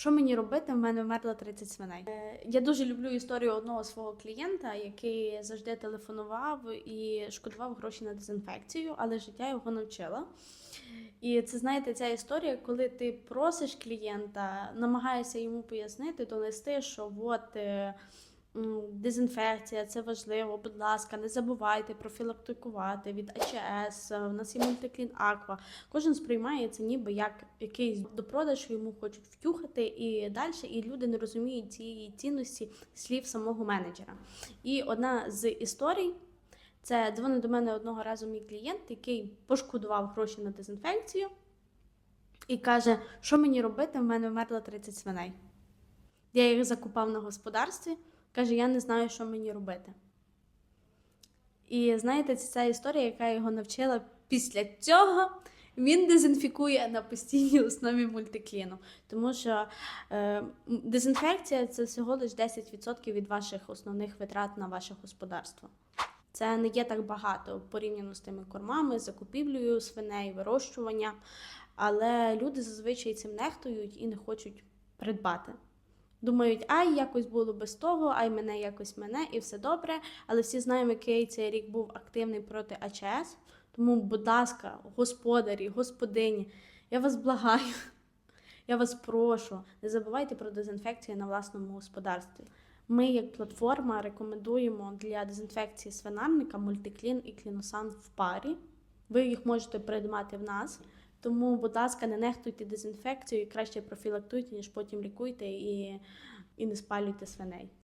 Що мені робити? В мене вмерло 30 свиней. Е, Я дуже люблю історію одного свого клієнта, який завжди телефонував і шкодував гроші на дезінфекцію, але життя його навчила. І це знаєте, ця історія, коли ти просиш клієнта, намагаєшся йому пояснити, донести, що от. Е, Дезінфекція, це важливо. Будь ласка, не забувайте профілактикувати від АЧС. У нас є мультиклін Аква. Кожен сприймає це ніби як якийсь допродаж, що йому хочуть втюхати і далі. І люди не розуміють цієї цінності слів самого менеджера. І одна з історій. Це дзвонить до мене одного разу мій клієнт, який пошкодував гроші на дезінфекцію, і каже, що мені робити, в мене вмерло 30 свиней. Я їх закупав на господарстві. Каже, я не знаю, що мені робити. І знаєте, це ця історія, яка його навчила після цього. Він дезінфікує на постійній основі мультикліну, тому що е, дезінфекція це всього лише 10% від ваших основних витрат на ваше господарство. Це не є так багато порівняно з тими кормами, закупівлею свиней, вирощуванням. Але люди зазвичай цим нехтують і не хочуть придбати. Думають, ай, якось було без того, ай, мене якось мене, і все добре. Але всі знаємо, який цей рік був активний проти АЧС. Тому, будь ласка, господарі, господині, я вас благаю, я вас прошу, не забувайте про дезінфекцію на власному господарстві. Ми, як платформа, рекомендуємо для дезінфекції свинарника мультиклін і кліносан в парі. Ви їх можете придбати в нас. Тому, будь ласка, не нехтуйте дезінфекцію, краще профілактуйте, ніж потім лікуйте і, і не спалюйте свиней.